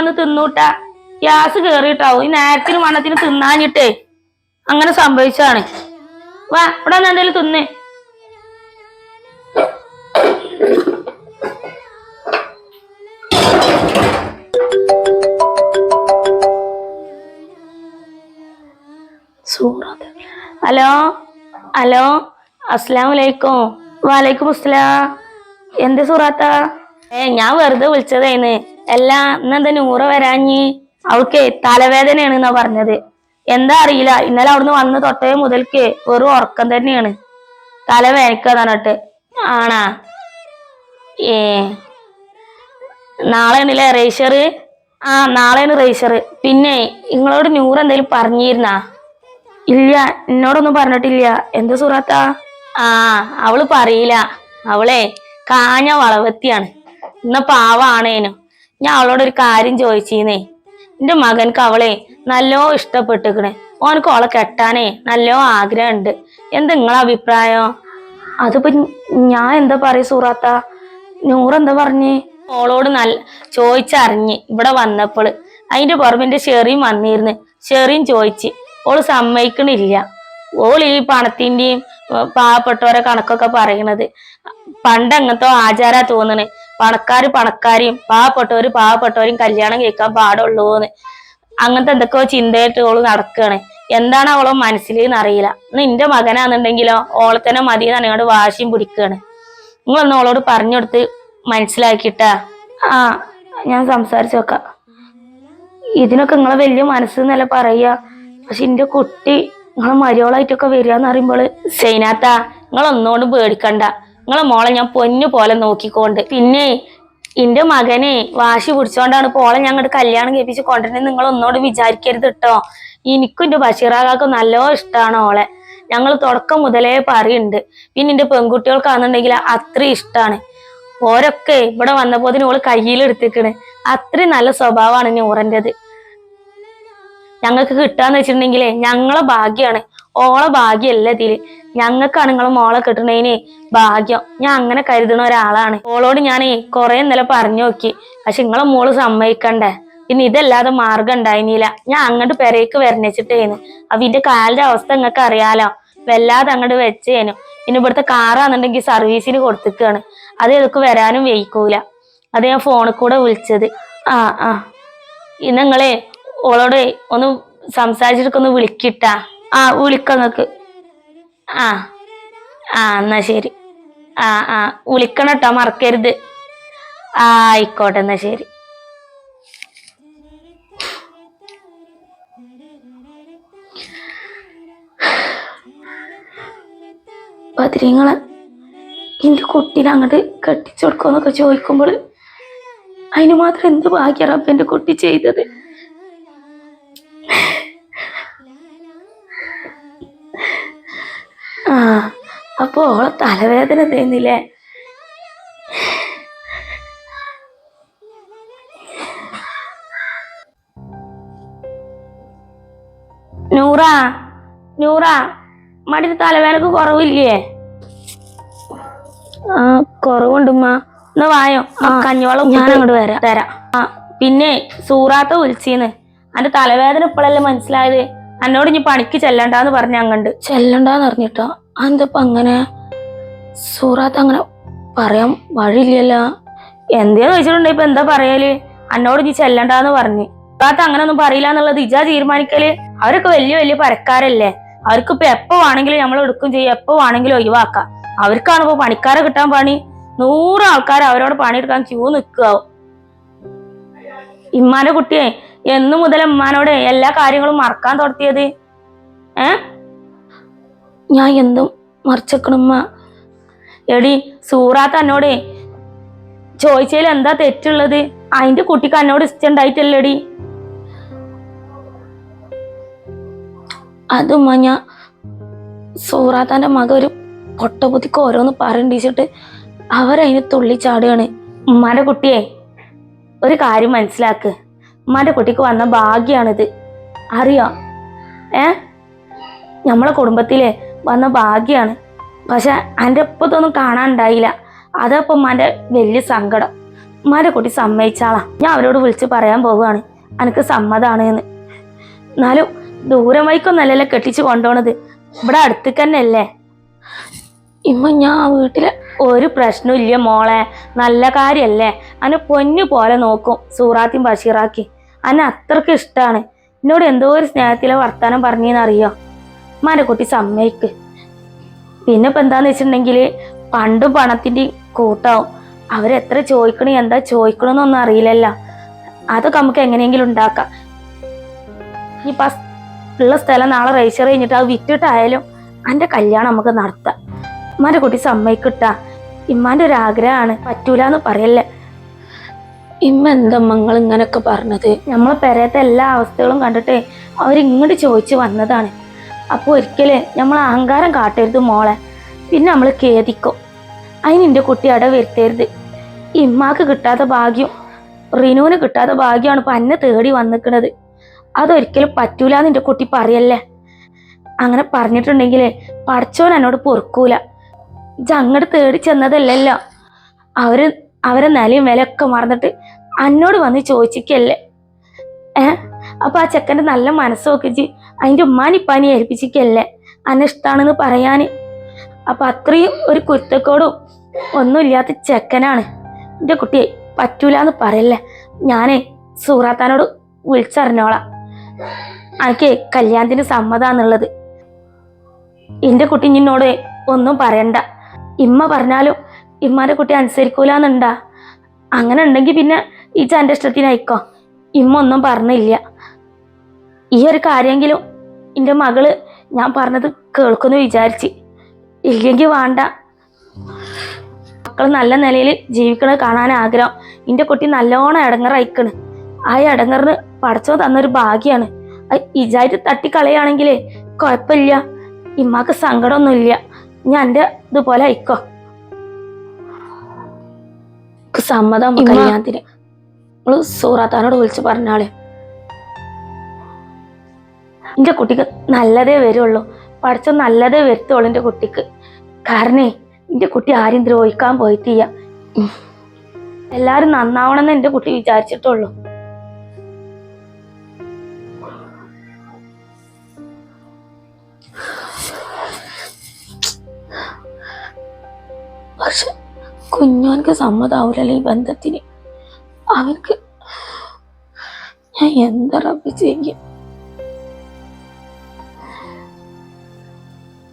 വന്ന് തിന്നൂട്ട. ഗ്യാസ് കേറിയിട്ടാവും. ഈ നേരത്തിന് വണ്ണത്തിന് തിന്നാനിട്ടേ അങ്ങനെ സംഭവിച്ചാണ് വാ ഇവിടെ വന്ന് എന്തെങ്കിലും തിന്നേ. ഹലോ ഹലോ അസ്സലാം വലൈക്കും വാലൈക്കും അസ്സലാം എന്ത് സൂറാത്ത? ഏ ഞാൻ വെറുതെ വിളിച്ചതായിന്ന് അല്ല ഇന്നെന്താ നൂറ് വരാഞ്ഞ്? അവൾക്ക് തലവേദനയാണ് എന്നാ പറഞ്ഞത്. എന്താ അറിയില്ല. ഇന്നലെ അവിടുന്ന് വന്ന് തൊട്ടേ മുതൽക്ക് വെറും ഉറക്കം തന്നെയാണ്. തല ആണാ? ഏ. നാളെയാണല്ലേ റേഷർ ആ നാളെയാണ് റേഷർ പിന്നെ നിങ്ങളോട് നൂറ് എന്തെങ്കിലും പറഞ്ഞിരുന്നാ? ഇല്ല എന്നോടൊന്നും പറഞ്ഞിട്ടില്ല. എന്താ സുഹൃത്ത? ആ അവൾ പറയില്ല. അവളെ കാഞ്ഞ വളവത്തിയാണ്. ഇന്ന പാവാണേനു. ഞാൻ അവളോട് ഒരു കാര്യം ചോദിച്ചീന്നേ. എന്റെ മകൻക്ക് അവളെ നല്ലോ ഇഷ്ടപ്പെട്ടിക്കണേ ഓനക്ക് അവളെ കെട്ടാനേ നല്ലോ ആഗ്രഹമുണ്ട് എന്താ നിങ്ങളെ അഭിപ്രായം? അതിപ്പോ ഞാൻ എന്താ പറയ സൂറാത്ത? നൂറെന്താ പറഞ്ഞേ? ഓളോട് നല്ല ചോദിച്ചറിഞ്ഞ് ഇവിടെ വന്നപ്പോൾ അതിന്റെ പുറമെ എന്റെ ഷെറിയും വന്നിരുന്നു. ഷെറിയും ചോദിച്ച്. ഓൾ സമ്മതിക്കണില്ല. ഓൾ ഈ പണത്തിന്റെയും പാവപ്പെട്ടവരെ കണക്കൊക്കെ പറയണത്. പണ്ട് അങ്ങനത്തെ ആചാരാ തോന്നണ്. പണക്കാര് പണക്കാരെയും പാവപ്പെട്ടവര് പാവപ്പെട്ടവരെയും കല്യാണം കഴിക്കാൻ പാടുള്ളൂന്ന്. അങ്ങനത്തെ എന്തൊക്കെയോ ചിന്തയായിട്ട് ഓൾ നടക്കുകയാണ് എന്താണ് അവളെ മനസ്സിലെന്ന് അറിയില്ല. നിന്റെ മകനാന്നുണ്ടെങ്കിലോ ഓളെ തന്നെ മതി എന്ന് എന്നോട് വാശിയും പിടിക്കുകയാണ് നിങ്ങളൊന്ന് ഓളോട് പറഞ്ഞു കൊടുത്ത് മനസ്സിലാക്കിട്ടാ ആ ഞാൻ സംസാരിച്ചു നോക്കാം ഇതിനൊക്കെ നിങ്ങളെ വലിയ മനസ്സെന്നല്ല പറയുക പക്ഷെ എന്റെ കുട്ടി നിങ്ങളെ മരിയോളായിട്ടൊക്കെ വരിക എന്ന് പറയുമ്പോൾ സൈനാത്ത നിങ്ങൾ ഒന്നുകൊണ്ടും പേടിക്കണ്ട. നിങ്ങളെ മോളെ ഞാൻ പൊന്നു പോലെ നോക്കിക്കോണ്ട്. പിന്നെ എന്റെ മകനെ വാശി പിടിച്ചോണ്ടാണ് പോളെ ഞങ്ങളുടെ കല്യാണം കേൾപ്പിച്ച് കൊണ്ടുവരുന്നത്. നിങ്ങൾ ഒന്നോട് വിചാരിക്കരുത് കേട്ടോ എനിക്കും എന്റെ ബഷീറാകാക്ക് നല്ലോ ഇഷ്ടമാണ് ഓളെ. ഞങ്ങൾ തുടക്കം മുതലേ പറയുന്നുണ്ട് പിന്നെ എന്റെ പെൺകുട്ടികൾക്കാണെന്നുണ്ടെങ്കിൽ അത്രയും ഇഷ്ടമാണ് ഓരൊക്കെ ഇവിടെ വന്നപ്പോ ഓൾ കയ്യിലെടുത്തിക്കണ് അത്രയും നല്ല സ്വഭാവമാണ് നൂറന്റെത് ഞങ്ങൾക്ക് കിട്ടാന്ന് വെച്ചിട്ടുണ്ടെങ്കിലേ ഞങ്ങളെ ഭാഗ്യാണ്. ഓളെ ഭാഗ്യല്ല ഇതിൽ. ഞങ്ങൾക്കാണ് നിങ്ങൾ മോളെ കിട്ടണേന് ഭാഗ്യം. ഞാൻ അങ്ങനെ കരുതുന്ന ഒരാളാണ്. ഓളോട് ഞാൻ കുറെ ഇന്നലെ പറഞ്ഞു നോക്കി. പക്ഷെ നിങ്ങളെ മോൾ സമ്മതിക്കണ്ടേ? പിന്നെ ഇതല്ലാതെ മാർഗം ഉണ്ടായിരുന്നില്ല ഞാൻ അങ്ങോട്ട് പെരേക്ക് വരണിച്ചിട്ടേന്ന് ഇതിന്റെ കാലിന്റെ അവസ്ഥ നിങ്ങൾക്ക് അറിയാലോ. വല്ലാതെ അങ്ങോട്ട് വെച്ചേനു. പിന്നെ ഇവിടുത്തെ കാറാന്നുണ്ടെങ്കിൽ സർവീസിന് കൊടുത്തിക്കാണ്. അത് എനിക്ക് വരാനും വൈക്കൂല. അത് ഞാൻ ഫോണിൽ കൂടെ വിളിച്ചത്. ആ ആ. ഇന്ന് നിങ്ങളെ ഓളോട് ഒന്ന് സംസാരിച്ചിട്ടൊക്കെ ഒന്ന് വിളിക്കിട്ടാ. ആ വിളിക്കാം നിങ്ങക്ക് ആ ആ എന്നാ ശരി. ആ ആ വിളിക്കണം കേട്ടോ മറക്കരുത്. ആ ആയിക്കോട്ടെ എന്നാ ശരി. ബദ്രീങ്ങളെ എന്റെ കുട്ടീനെ അങ്ങോട്ട് കെട്ടിച്ചു കൊടുക്കുമെന്നൊക്കെ ചോദിക്കുമ്പോൾ അതിന് മാത്രം എന്ത് ഇപ്പൊ എന്റെ കുട്ടി ചെയ്തത് ആ അപ്പൊ ഓളെ തലവേദന തേന്നില്ലേ? നൂറ നൂറ മടിന് തലവേദനക്ക് കുറവില്ലേ? ആ കുറവുണ്ടുമ്മ. ഒന്ന് വായോ? കഞ്ഞോളം ഞാൻ അങ്ങോട്ട് വരാം. തരാം. ആ പിന്നെ സൂറാത്ത വിളിച്ചീന്ന്. അന്റെ തലവേദന ഇപ്പോഴല്ലേ മനസ്സിലായത്? എന്നോട് ഇനി പണിക്ക് ചെല്ലണ്ടെന്ന് പറഞ്ഞ അങ്ങണ്ട്. ചെല്ലണ്ടാന്ന് അറിഞ്ഞിട്ടോ. അതെന്തപ്പ അങ്ങനെ? സൂറാത്ത് അങ്ങനെ പറയാൻ വഴിയില്ലല്ലോ. എന്തേന്ന് വെച്ചിട്ടുണ്ടെങ്കിൽ ഇപ്പൊ എന്താ പറയൽ? അന്നോട് നീ ചെല്ലണ്ടെന്ന് പറഞ്ഞു. സൂറാത്ത് അങ്ങനെ ഒന്നും പറയില്ല എന്നുള്ളത് ഇജാ തീരുമാനിക്കൽ. അവരൊക്കെ വലിയ വലിയ പരക്കാരല്ലേ. അവർക്ക് ഇപ്പൊ എപ്പോ വേണമെങ്കിലും നമ്മൾ എടുക്കും ചെയ്യും. എപ്പോ വേണമെങ്കിലും ഒഴിവാക്കാം. അവർക്കാണ് ഇപ്പൊ പണിക്കാരെ കിട്ടാൻ പണി. നൂറ് ആൾക്കാർ അവരോട് പണിയെടുക്കാൻ ക്യൂ നിൽക്കാവും ഇമ്മാന്റെ കുട്ടിയെ എന്നു മുതൽ ഇമ്മാനോട് എല്ലാ കാര്യങ്ങളും മറക്കാൻ തുടത്തിയത്? ഏ? ഞാൻ എന്തും മറിച്ചക്കണമ്മ. എടി സൂറാത്ത് എന്നോട് ചോദിച്ചതിൽ എന്താ തെറ്റുള്ളത്? അതിന്റെ കുട്ടിക്ക് എന്നോട് ഇഷ്ടണ്ടായിട്ടല്ലേടി അതുമ്മ ഞാൻ സൂറാത്താന്റെ മക ഒരു പൊട്ടബുദ്ധിക്ക് ഓരോന്ന് പറഞ്ഞിട്ട് അവരതിന് തുള്ളിച്ചാടുകയാണ് ഉമ്മാന്റെ കുട്ടിയെ ഒരു കാര്യം മനസ്സിലാക്ക്. ഉമ്മാന്റെ കുട്ടിക്ക് വന്ന ഭാഗ്യാണിത്. അറിയാം? ഏ? നമ്മളെ കുടുംബത്തിലെ വന്ന ഭാഗ്യമാണ് പക്ഷെ എന്റെ ഇപ്പത്തൊന്നും കാണാനുണ്ടായില്ല അതപ്പം ഉമ്മാന്റെ വലിയ സങ്കടം. ഉമ്മാന്റെ കുട്ടി സമ്മതിച്ചാളാ. ഞാൻ അവരോട് വിളിച്ച് പറയാൻ പോവുകയാണ്. എനിക്ക് സമ്മതമാണ് എന്ന് എന്നാലും ദൂരം വൈക്കൊന്നല്ലല്ലോ കെട്ടിച്ച് കൊണ്ടുപോണത്. ഇവിടെ അടുത്തേക്ക് തന്നെ അല്ലേ ഇമ്മ ഞാൻ വീട്ടിൽ ഒരു പ്രശ്നവും ഇല്ല മോളെ. നല്ല കാര്യമല്ലേ അന്നെ പൊന്നു പോലെ നോക്കും സൂറാത്തിയും ബഷീറാക്കി. അന്നെ അത്രയ്ക്ക് ഇഷ്ടാണ്. എന്നോട് എന്തോ ഒരു സ്നേഹത്തിലെ വർത്താനം പറഞ്ഞെന്നറിയോ? ഉമ്മാന്റെ കുട്ടി സമ്മതിക്ക്. പിന്നെ ഇപ്പൊ എന്താന്ന് വെച്ചിട്ടുണ്ടെങ്കിൽ പണ്ടും പണത്തിന്റെ കൂട്ടാവും. അവരെത്ര ചോദിക്കണേ എന്താ ചോദിക്കണമെന്നൊന്നും അറിയില്ലല്ലോ. അതൊക്കെ നമുക്ക് എങ്ങനെയെങ്കിലും ഉണ്ടാക്കാം. ഈ ആ ഉള്ള സ്ഥലം നാളെ രജിസ്റ്റർ കഴിഞ്ഞിട്ട് അത് വിറ്റിട്ടായാലും എന്റെ കല്യാണം നമുക്ക് നടത്താം. ഇമ്മാന്റെ കുട്ടി സമ്മതിക്കിട്ടാ. ഇമ്മാന്റെ ഒരു ആഗ്രഹമാണ്. പറ്റൂലെന്ന് പറയല്ലേ. ഇമ്മ എന്താ മങ്ങൾ ഇങ്ങനൊക്കെ പറഞ്ഞത്? നമ്മളെ പെരയത്തെ എല്ലാ അവസ്ഥകളും കണ്ടിട്ട് അവരിങ്ങോട്ട് ചോദിച്ചു വന്നതാണ്. അപ്പോൾ ഒരിക്കലേ നമ്മൾ അഹങ്കാരം കാട്ടരുത് മോളെ. പിന്നെ നമ്മൾ ഖേദിക്കും. അതിന് എന്റെ കുട്ടി അട വരുത്തരുത്. ഇമ്മാക്ക് കിട്ടാത്ത ഭാഗ്യം റിനുവിന് കിട്ടാത്ത ഭാഗ്യമാണ് ഇപ്പം അന്നെ തേടി വന്നിക്കണത്. അതൊരിക്കലും പറ്റൂലെന്ന് എന്റെ കുട്ടി പറയല്ലേ? അങ്ങനെ പറഞ്ഞിട്ടുണ്ടെങ്കിൽ പഠിച്ചവൻ എന്നോട് പൊറുക്കൂല. ഇജ്ജ് അങ്ങോട്ട് തേടി ചെന്നതല്ലല്ലോ. അവർ അവരെ നിലയും വിലയൊക്കെ മറന്നിട്ട് എന്നോട് വന്ന് ചോദിച്ചിക്കല്ലേ? ഏ അപ്പം ആ ചെക്കന്റെ നല്ല മനസ്സൊക്കെ നോക്കിച്ച് അതിന്റെ ഉമ്മാനിപ്പാനി ഏൽപ്പിച്ചിക്കല്ലേ അന്നെ ഇഷ്ടാണെന്ന് പറയാൻ അപ്പം അത്രയും ഒരു കുരുത്തക്കോടും ഒന്നുമില്ലാത്ത ചെക്കനാണ്. എന്റെ കുട്ടിയെ പറ്റൂല എന്ന് പറയല്ലേ? ഞാനേ സൂറാത്താനോട് വിളിച്ചറിഞ്ഞോളാം. എനിക്ക് കല്യാണത്തിന് സമ്മതാന്നുള്ളത്. എന്റെ കുട്ടി നിന്നോട് ഒന്നും പറയണ്ട. ഇമ്മ പറഞ്ഞാലും ഇമ്മാന്റെ കുട്ടി അനുസരിക്കൂലെന്നുണ്ടാ. അങ്ങനെ ഉണ്ടെങ്കിൽ പിന്നെ ഈ ചാന്റെ ഇഷ്ടത്തിനായിക്കോ? ഇമ്മ ഒന്നും പറഞ്ഞില്ല. ഈ ഒരു കാര്യമെങ്കിലും എന്റെ മകൾ ഞാൻ പറഞ്ഞത് കേൾക്കുന്നു വിചാരിച്ച്. ഇല്ലെങ്കിൽ വേണ്ട. മക്കൾ നല്ല നിലയിൽ ജീവിക്കണത് കാണാൻ ആഗ്രഹം. എന്റെ കുട്ടി നല്ലോണം ഇടങ്ങറയിക്കണ് ആ ഇടങ്ങറിന് പടച്ചോ തന്നൊരു ഭാഗ്യാണ്. വിചാരിച്ച് തട്ടിക്കളയാണെങ്കിലേ കുഴപ്പമില്ല. ഇമ്മക്ക് സങ്കടമൊന്നുമില്ല. ഞാൻ എന്റെ ഇതുപോലെ അയക്കോ സമ്മതം. കല്യാണത്തിന്. നമ്മൾ സൂറാത്താനോട് വിളിച്ച് പറഞ്ഞാളെ എന്റെ കുട്ടിക്ക് നല്ലതേ വരുള്ളൂ. പഠിച്ച നല്ലതേ വരുത്തുള്ളൂ എന്റെ കുട്ടിക്ക്. കാരണേ എന്റെ കുട്ടി ആരും ദ്രോഹിക്കാൻ പോയിട്ടില്ല. എല്ലാവരും നന്നാവണമെന്ന് എന്റെ കുട്ടി വിചാരിച്ചിട്ടുള്ളൂ. പക്ഷെ കുഞ്ഞോൻക്ക് സമ്മതാവൂലല്ലോ ഈ ബന്ധത്തിന്. അവർക്ക് ഞാൻ എന്താ റബ്ബ് ചെയ്യും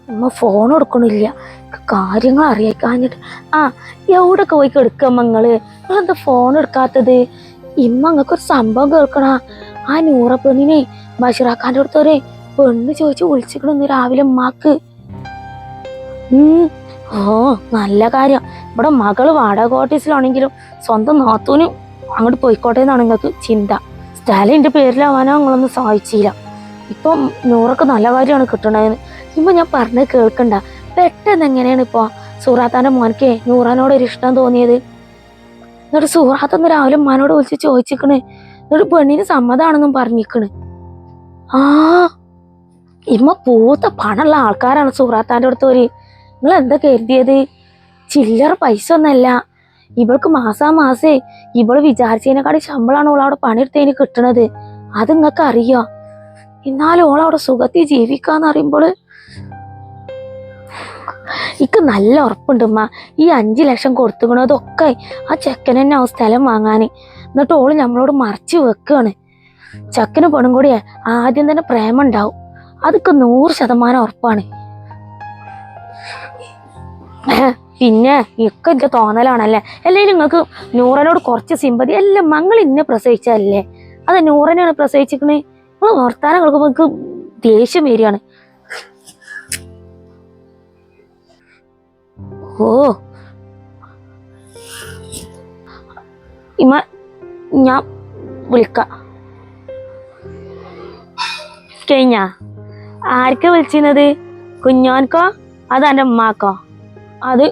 അമ്മ ഫോൺ കൊടുക്കണില്ല കാര്യങ്ങൾ അറിയിക്കാഞ്ഞിട്ട്. ആ എവിടെ പോയി കെടുക്കാം നിങ്ങൾ നിങ്ങളെന്താ ഫോൺ എടുക്കാത്തത്? ഇമ്മ അങ്ങക്ക് ഒരു സംഭവം കേൾക്കണ. ആ നൂറ പെണ്ണിനെ ബഷീറാക്കാന്റെ അടുത്തോരെ പെണ്ണ് ചോദിച്ച് ഒന്ന് രാവിലെ ഉമ്മാക്ക്. ഓ നല്ല കാര്യം. ഇവിടെ മകൾ വാടക ഓട്ടീസിലാണെങ്കിലും സ്വന്തം നാത്തൂന് അങ്ങോട്ട് പോയിക്കോട്ടെ എന്നാണ് നിങ്ങൾക്ക് ചിന്ത. സ്ഥലം എന്റെ പേരിലാവാനോ നിങ്ങളൊന്നും സഹായിച്ചില്ല ഇപ്പം നൂറൊക്കെ നല്ല കാര്യമാണ് കിട്ടണതെന്ന് ഇപ്പൊ ഞാൻ പറഞ്ഞത് കേൾക്കണ്ട. പെട്ടെന്ന് എങ്ങനെയാണ് ഇപ്പൊ സൂറാത്താന്റെ മോനക്ക് നൂറാനോട് ഒരു ഇഷ്ടം തോന്നിയത്? എന്നിട്ട് സൂറാത്തൊന്ന് രാവിലെ ഉമ്മാനോട് വിളിച്ച് ചോദിച്ചിക്കണ്. എന്നിട്ട് പെണ്ണിന് സമ്മതാണെന്നും പറഞ്ഞിക്കണ്. ആ ഇമ്മ പൂത്ത പണമുള്ള ആൾക്കാരാണ് സൂറാത്താന്റെ അടുത്ത് ഒരു നിങ്ങൾ എന്താ കരുതിയത്? ചില്ലറ പൈസ ഒന്നല്ല ഇവൾക്ക് മാസാ മാസേ ഇവൾ വിചാരിച്ചതിനെക്കാട്ടി ശമ്പളമാണ് ഓൾ അവിടെ പണിയെടുത്തതിന് കിട്ടണത്. അത് നിങ്ങൾക്ക് അറിയോ? എന്നാലും ഓൾ അവിടെ സുഖത്തിൽ ജീവിക്കാന്ന് പറയുമ്പോൾ ഇക്ക് നല്ല ഉറപ്പുണ്ട് ഉമ്മ. ഈ അഞ്ചു ലക്ഷം കൊടുത്തുകണതൊക്കെ ആ ചെക്കൻ തന്നെ ആ സ്ഥലം വാങ്ങാൻ എന്നിട്ട് ഓൾ നമ്മളോട് മറച്ചു വെക്കുകയാണ് ചെക്കന് പെണ്ണും കൂടിയേ ആദ്യം തന്നെ പ്രേമം ഉണ്ടാവും. അതൊക്കെ നൂറ് ശതമാനം ഉറപ്പാണ്. പിന്നെ ഒക്കെ എന്റെ തോന്നലാണല്ലേ? അല്ലെങ്കിൽ നിങ്ങൾക്ക് നൂറനോട് കുറച്ച് സിമ്പതി എല്ലാം മങ്ങൾ ഇന്നെ പ്രസവിച്ചതല്ലേ? അത് നൂറനെയാണ് പ്രസവിച്ചിരിക്കണേ നിങ്ങൾ വർത്താനം നിങ്ങൾക്ക് ദേഷ്യം വരികയാണ്. ഓ. ഇമ്മ ഞാൻ വിളിക്കാം. കഴിഞ്ഞ? ആർക്കാ വിളിച്ചിരുന്നത്? കുഞ്ഞോൻക്കോ? അത് എന്റെ ഉമ്മാക്കോ? അത്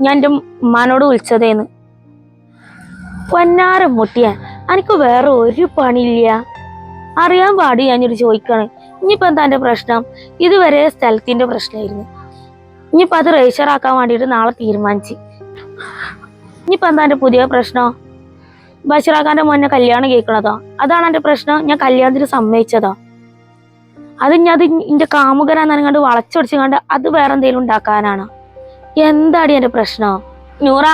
ഞാൻ എന്റെ ഉമ്മാനോട് വിളിച്ചതേന്ന്. പൊന്നാരം മുട്ടിയ എനിക്ക് വേറെ ഒരു പണിയില്ല. അറിയാൻ പാടി ഞാനൊരു ചോദിക്കാണ്. ഇനിയിപ്പോ എന്താ എന്റെ പ്രശ്നം? ഇതുവരെ സ്ഥലത്തിന്റെ പ്രശ്നമായിരുന്നു. ഇനിയിപ്പോ അത് രജിസ്റ്റർ ആക്കാൻ വേണ്ടിട്ട് നാളെ തീരുമാനിച്ച്. ഇനിയിപ്പോ എന്താ എന്റെ പുതിയ പ്രശ്നം? ബഷീറാക്കാന്റെ മോനെ കല്യാണം കേൾക്കണതോ അതാണ് എന്റെ പ്രശ്നം. ഞാൻ കല്യാണത്തിന് സമ്മതിച്ചതോ. അത് ഞാൻ അത് എന്റെ കണ്ട് വളച്ചൊടിച്ച് കണ്ട് അത് വേറെ എന്തെങ്കിലും ഉണ്ടാക്കാനാണ്. എന്താടി എന്റെ പ്രശ്നം? നൂറ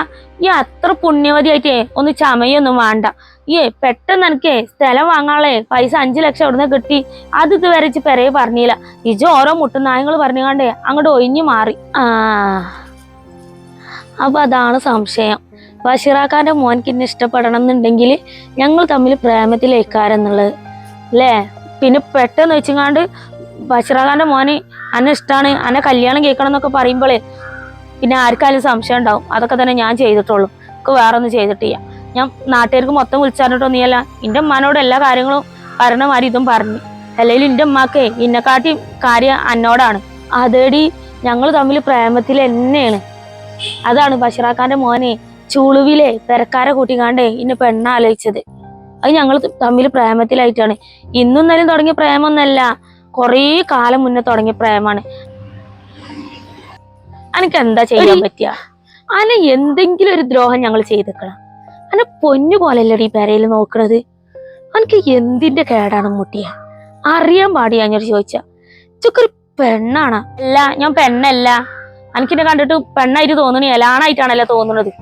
ഈ അത്ര പുണ്യവതിയായിട്ടേ ഒന്ന് ചമയൊന്നും വേണ്ട. ഈ പെട്ടെന്ന് എനിക്ക് സ്ഥലം വാങ്ങാളേ പൈസ അഞ്ചു ലക്ഷം അവിടുന്ന് കിട്ടി? അത് ഇതുവരെ പെരയെ പറഞ്ഞില്ല. ഇജ് ഓരോ മുട്ടുനായങ്ങൾ പറഞ്ഞുകൊണ്ടേ അങ്ങോട്ട് ഒഴിഞ്ഞു മാറി. ആ. അപ്പൊ അതാണ് സംശയം. ബഷീറാക്കാന്റെ മോൻക്ക് എന്നെ ഇഷ്ടപ്പെടണം എന്നുണ്ടെങ്കിൽ ഞങ്ങൾ തമ്മിൽ പ്രേമത്തിലേക്കാരെന്നുള്ളത്. അല്ലേ പിന്നെ പെട്ടെന്ന് വെച്ചിങ്ങാണ്ട് ബഷീറാക്കാന്റെ മോന് അന്നെ ഇഷ്ടമാണ് അന്നെ കല്യാണം കേൾക്കണം എന്നൊക്കെ പറയുമ്പോഴേ പിന്നെ ആർക്കായാലും സംശയം ഉണ്ടാവും. അതൊക്കെ തന്നെ ഞാൻ ചെയ്തിട്ടുള്ളൂ. എനിക്ക് വേറെ ഒന്നും ചെയ്തിട്ടില്ല. ഞാൻ നാട്ടുകാർക്ക് മൊത്തം വിളിച്ചറിഞ്ഞിട്ടൊന്നുമല്ല എന്റെ ഉമ്മാനോട് എല്ലാ കാര്യങ്ങളും പറഞ്ഞമാരി ഇതും പറഞ്ഞു. അല്ലെങ്കിൽ എന്റെ ഉമ്മാക്കേ ഇന്നെക്കാട്ടി കാര്യം അന്നോടാണ്. അതേടി ഞങ്ങൾ തമ്മിൽ പ്രേമത്തിൽ തന്നെയാണ്. അതാണ് ബഷീറാക്കാന്റെ മോനെ ചുളുവിലെ പെരക്കാരെ കൂട്ടിക്കാണ്ടേ ഇന്നെ പെണ്ണ ആലോചിച്ചത് അത് ഞങ്ങൾ തമ്മിൽ പ്രേമത്തിലായിട്ടാണ്. ഇന്നും ഇന്നലെയും തുടങ്ങിയ പ്രേമൊന്നല്ല. കുറേ കാലം മുന്നേ തുടങ്ങിയ പ്രേമാണ് അനക്ക് എന്താ ചെയ്യാൻ പറ്റിയ? അന എന്തെങ്കിലും ഒരു ദ്രോഹം ഞങ്ങൾ ചെയ്തേക്കണം. അന പൊന്നു പോലെയല്ലടി ഈ പെരയിൽ നോക്കണത്. അനക്ക് എന്തിന്റെ കേടാണ് മുട്ടിയ? അറിയാൻ പാടിയാ ഞാൻ ചോദിച്ച. ചുക്കൊരു പെണ്ണാണ്. അല്ല ഞാൻ പെണ്ണല്ല. എനിക്കിന്നെ കണ്ടിട്ട് പെണ്ണായിട്ട് തോന്നണേ ആണായിട്ടാണല്ലോ തോന്നുന്നത്